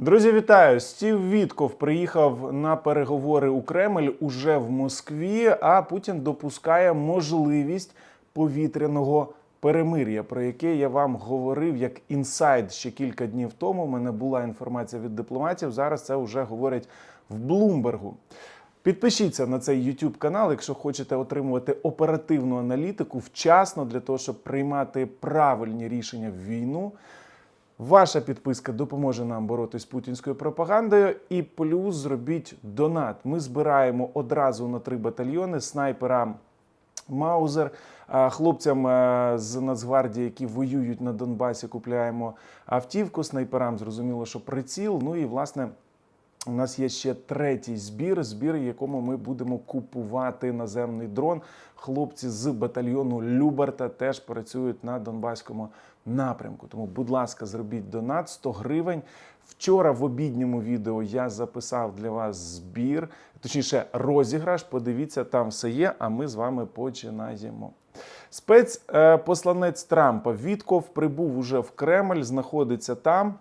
Друзі, вітаю! Стів Вітков приїхав на переговори у Кремль уже в Москві. А Путін допускає можливість повітряного перемир'я, про яке я вам говорив як інсайд ще кілька днів тому. У мене була інформація від дипломатів. Зараз це вже говорять в Блумбергу. Підпишіться на цей YouTube канал, якщо хочете отримувати оперативну аналітику вчасно для того, щоб приймати правильні рішення в війну. Ваша підписка допоможе нам боротись з путінською пропагандою. І плюс зробіть донат. Ми збираємо одразу на три батальйони снайперам Маузер. Хлопцям е, з Нацгвардії, які воюють на Донбасі, купляємо автівку. Снайперам зрозуміло, що приціл. Ну і власне. У нас є ще третій збір, збір, якому ми будемо купувати наземний дрон. Хлопці з батальйону Люберта теж працюють на Донбаському напрямку. Тому, будь ласка, зробіть донат 100 гривень. Вчора в обідньому відео я записав для вас збір, точніше, розіграш. Подивіться, там все є. А ми з вами починаємо. Спецпосланець Трампа Вітков прибув уже в Кремль, знаходиться там.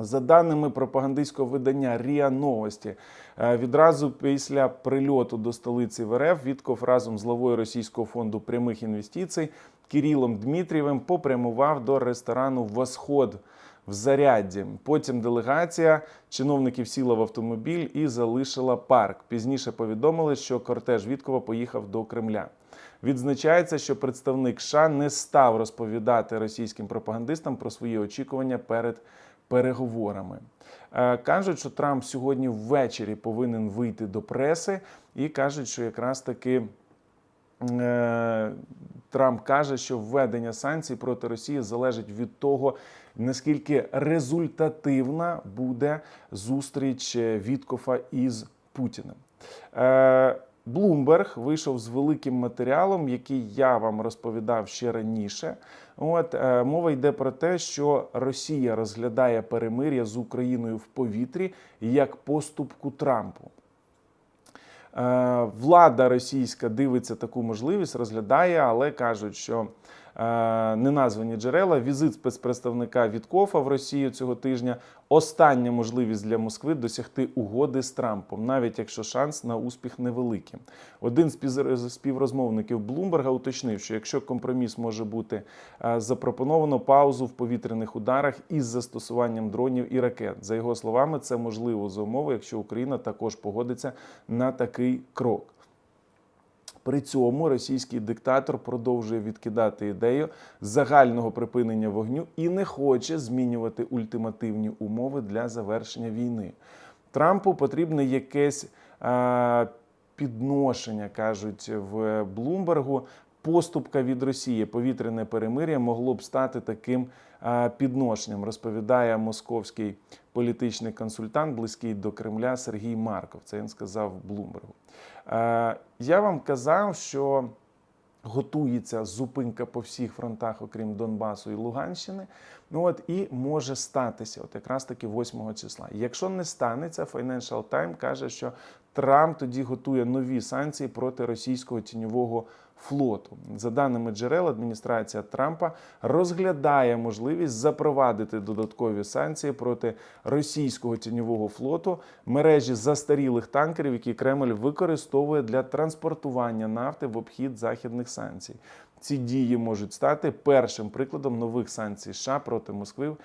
За даними пропагандистського видання Ріа Новості, е, відразу після прильоту до столиці в РФ Вітков разом з главою Російського фонду прямих інвестицій Кирилом Дмитрієвим попрямував до ресторану Восход в Зарядді. Потім делегація чиновників сіла в автомобіль і залишила парк. Пізніше повідомили, що кортеж Віткова поїхав до Кремля. Відзначається, що представник США не став розповідати російським пропагандистам про свої очікування перед переговорами. Е, Кажуть, що Трамп сьогодні ввечері повинен вийти до преси, і кажуть, що якраз таки е, Трамп каже, що введення санкцій проти Росії залежить від того, наскільки результативна буде зустріч Віткофа із Путіним. Блумберг вийшов з великим матеріалом, який я вам розповідав ще раніше. От е, мова йде про те, що Росія розглядає перемир'я з Україною в повітрі як поступку Трампу. Е, Влада російська дивиться таку можливість, розглядає, але кажуть, що неназвані джерела, візит спецпредставника Віткофа в Росію цього тижня остання можливість для Москви досягти угоди з Трампом, навіть якщо шанс на успіх невеликий. Один з співрозмовників Блумберга уточнив, що якщо компроміс може бути е, запропоновано паузу в повітряних ударах із застосуванням дронів і ракет. За його словами, це можливо за умови, якщо Україна також погодиться на такий крок. При цьому російський диктатор продовжує відкидати ідею загального припинення вогню і не хоче змінювати ультимативні умови для завершення війни. Трампу потрібне якесь е, підношення, кажуть в Блумбергу. Поступка від Росії повітряне перемир'я могло б стати таким е, підношенням, розповідає московський політичний консультант, близький до Кремля Сергій Марков. Це він сказав Блумбергу. Е, Я вам казав, що готується зупинка по всіх фронтах, окрім Донбасу і Луганщини. Ну от і може статися, от якраз таки 8 числа. Якщо не станеться, Financial Times каже, що Трамп тоді готує нові санкції проти російського тіньового флоту. За даними джерел, адміністрація Трампа розглядає можливість запровадити додаткові санкції проти російського тіньового флоту, мережі застарілих танкерів, які Кремль використовує для транспортування нафти в обхід західних санкцій. Ці дії можуть стати першим прикладом нових санкцій США проти Москви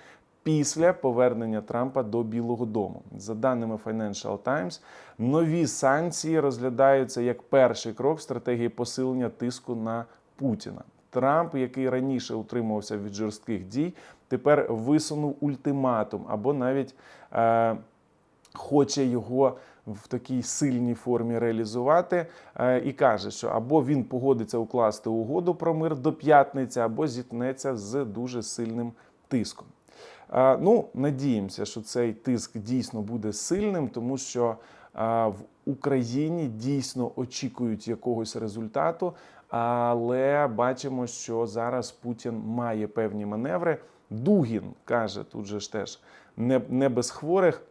після повернення Трампа до Білого Дому. За даними Financial Times, нові санкції розглядаються як перший крок в стратегії посилення тиску на Путіна. Трамп, який раніше утримувався від жорстких дій, тепер висунув ультиматум або навіть е, хоче його в такій сильній формі реалізувати, е, і каже, що або він погодиться укласти угоду про мир до п'ятниці, або зіткнеться з дуже сильним тиском. Е, Ну, надіємося, що цей тиск дійсно буде сильним, тому що е, в Україні дійсно очікують якогось результату, але бачимо, що зараз Путін має певні маневри. Дугін каже, тут же ж теж не, не без хворих.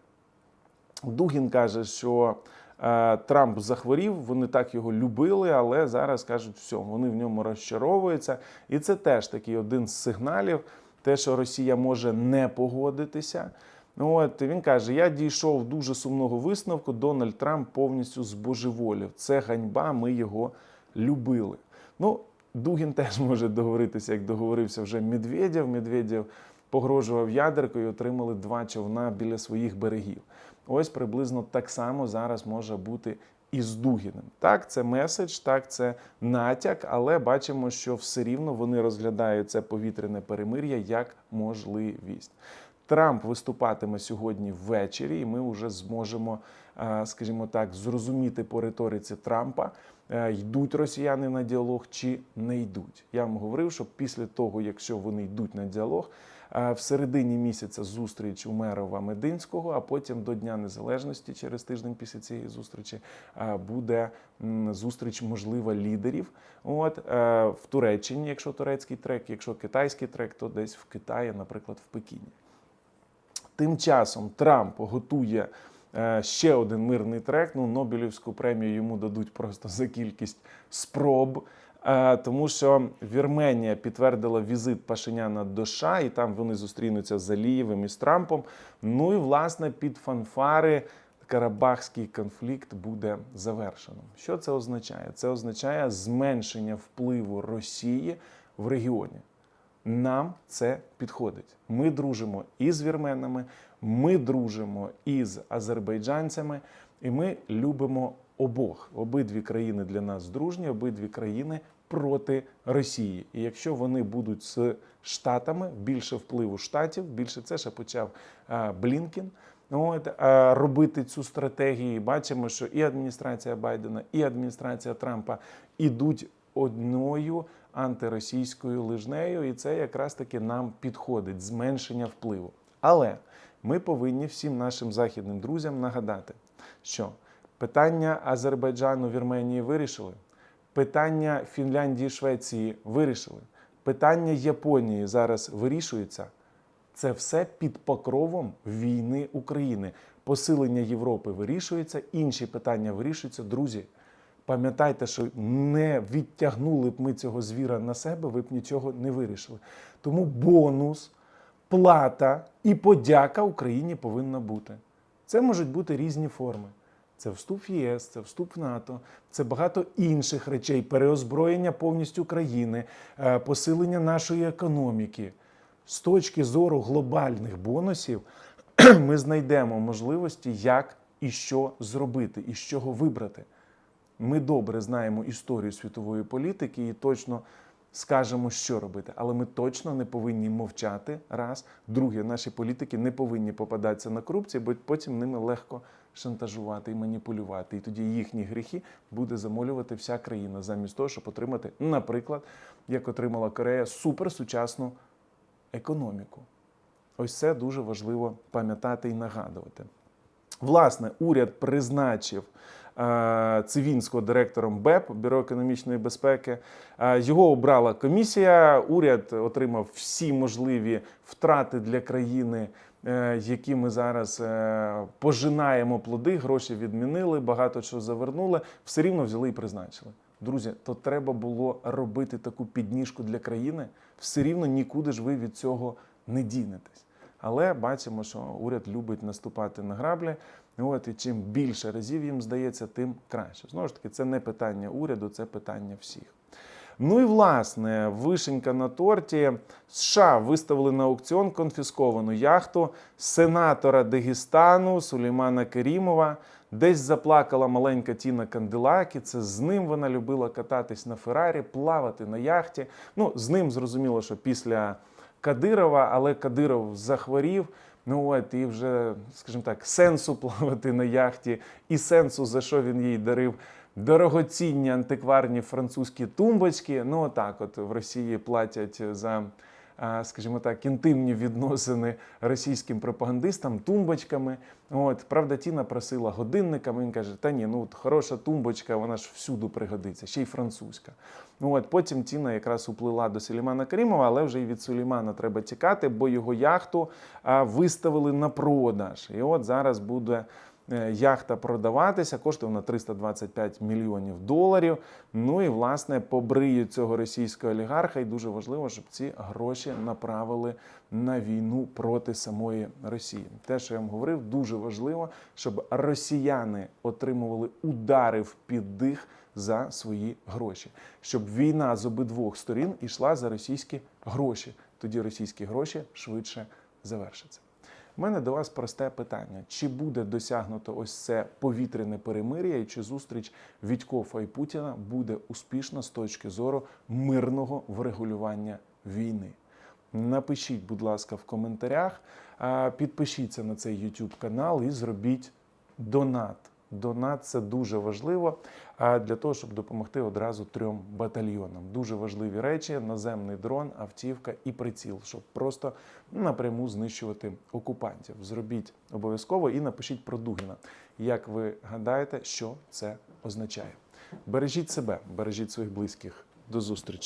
Дугін каже, що е, Трамп захворів, вони так його любили, але зараз кажуть, все, вони в ньому розчаровуються. І це теж такий один з сигналів, те, що Росія може не погодитися. Ну, От він каже: я дійшов дуже сумного висновку. Дональд Трамп повністю збожеволів. Це ганьба. Ми його любили. Ну, Дугін теж може договоритися, як договорився вже Медведєв. Медведєв погрожував ядеркою, отримали два човна біля своїх берегів. Ось приблизно так само зараз може бути і з Дугіним. Так, це меседж, так, це натяк, але бачимо, що все рівно вони розглядають це повітряне перемир'я як можливість. Трамп виступатиме сьогодні ввечері, і ми вже зможемо, е, скажімо так, зрозуміти по риториці Трампа, е, йдуть росіяни на діалог чи не йдуть. Я вам говорив, що після того, якщо вони йдуть на діалог, в середині місяця зустріч у Мерова Мединського, а потім до Дня Незалежності, через тиждень після цієї зустрічі, буде зустріч, можлива, лідерів. От е, в Туреччині, якщо турецький трек, якщо китайський трек, то десь в Китаї, наприклад, в Пекіні. Тим часом Трамп готує е, ще один мирний трек. Ну, Нобелівську премію йому дадуть просто за кількість спроб. Е, Тому що Вірменія підтвердила візит Пашиняна до США, і там вони зустрінуться з Алієвим і з Трампом. Ну і власне під фанфари Карабахський конфлікт буде завершено. Що це означає? Це означає зменшення впливу Росії в регіоні. Нам це підходить. Ми дружимо і з вірменами, ми дружимо і з азербайджанцями, і ми любимо обох. Обидві країни для нас дружні, обидві країни проти Росії. І якщо вони будуть з Штатами, більше впливу штатів, більше це ще почав Блінкін. От, робити цю стратегію. Бачимо, що і адміністрація Байдена, і адміністрація Трампа ідуть одною антиросійською лижнею, і це якраз таки нам підходить зменшення впливу. Але ми повинні всім нашим західним друзям нагадати, що питання Азербайджану, Вірменії вирішили, питання Фінляндії, Швеції вирішили, питання Японії зараз вирішується. Це все під покровом війни України. Посилення Європи вирішується, інші питання вирішуються. Друзі, пам'ятайте, що не відтягнули б ми цього звіра на себе, ви б нічого не вирішили. Тому бонус, плата і подяка Україні повинна бути. Це можуть бути різні форми. Це вступ в ЄС, це вступ в НАТО, це багато інших речей, переозброєння повністю країни, е, посилення нашої економіки. З точки зору глобальних бонусів ми знайдемо можливості, як і що зробити, і з чого вибрати. Ми добре знаємо історію світової політики і точно скажемо, що робити. Але ми точно не повинні мовчати. Раз. Друге, наші політики не повинні попадатися на корупцію, бо потім ними легко шантажувати і маніпулювати. І тоді їхні гріхи буде замолювати вся країна, замість того, щоб отримати, наприклад, як отримала Корея, суперсучасну економіку. Ось це дуже важливо пам'ятати і нагадувати. Власне, уряд призначив е, Цивінського директором БЕП Бюро економічної безпеки. Е, Його обрала комісія. Уряд отримав всі можливі втрати для країни, які ми зараз е, пожинаємо плоди. Гроші відмінили, багато чого завернули. Все рівно взяли і призначили. Друзі, то треба було робити таку підніжку для країни. Все рівно нікуди ж ви від цього не дінетесь. Але бачимо, що уряд любить наступати на граблі. От, і чим більше разів їм здається, тим краще. Знову ж таки, це не питання уряду, це питання всіх. Ну і власне, вишенька на торті. США виставили на аукціон конфісковану яхту сенатора Дагестану Сулеймана Керімова. Десь заплакала маленька Тіна Канделакі. Це з ним вона любила кататись на Феррарі, плавати на яхті. Ну, з ним зрозуміло, що після Кадирова, але Кадиров захворів. Ну от і вже, скажімо так, сенсу плавати на яхті, і сенсу, за що він їй дарив дорогоцінні антикварні французькі тумбочки. Ну, отак, от в Росії платять за, скажімо так, інтимні відносини російським пропагандистам тумбочками. От, правда, Тіна просила годинниками. Він каже: Та ні, ну от хороша тумбочка, вона ж всюди пригодиться, ще й французька. Ну от потім Тіна якраз уплила до Сулеймана Карімова, але вже і від Сулеймана треба тікати, бо його яхту а, виставили на продаж. І от зараз буде е, яхта продаватися. Коштує вона 325 мільйонів доларів. Ну і власне побриють цього російського олігарха. І дуже важливо, щоб ці гроші направили на війну проти самої Росії. Те, що я вам говорив, дуже важливо, щоб росіяни отримували удари в піддих за свої гроші, щоб війна з обидвох сторін йшла за російські гроші. Тоді російські гроші швидше завершаться. У мене до вас просте питання: чи буде досягнуто ось це повітряне перемир'я, і чи зустріч Вітькофа і Путіна буде успішна з точки зору мирного врегулювання війни? Напишіть, будь ласка, в коментарях, підпишіться на цей YouTube канал і зробіть донат. Донат це дуже важливо а, для того, щоб допомогти одразу трьом батальйонам. Дуже важливі речі: наземний дрон, автівка і приціл, щоб просто напряму знищувати окупантів. Зробіть обов'язково і напишіть про Дугіна. Як ви гадаєте, що це означає? Бережіть себе, бережіть своїх близьких. До зустрічі.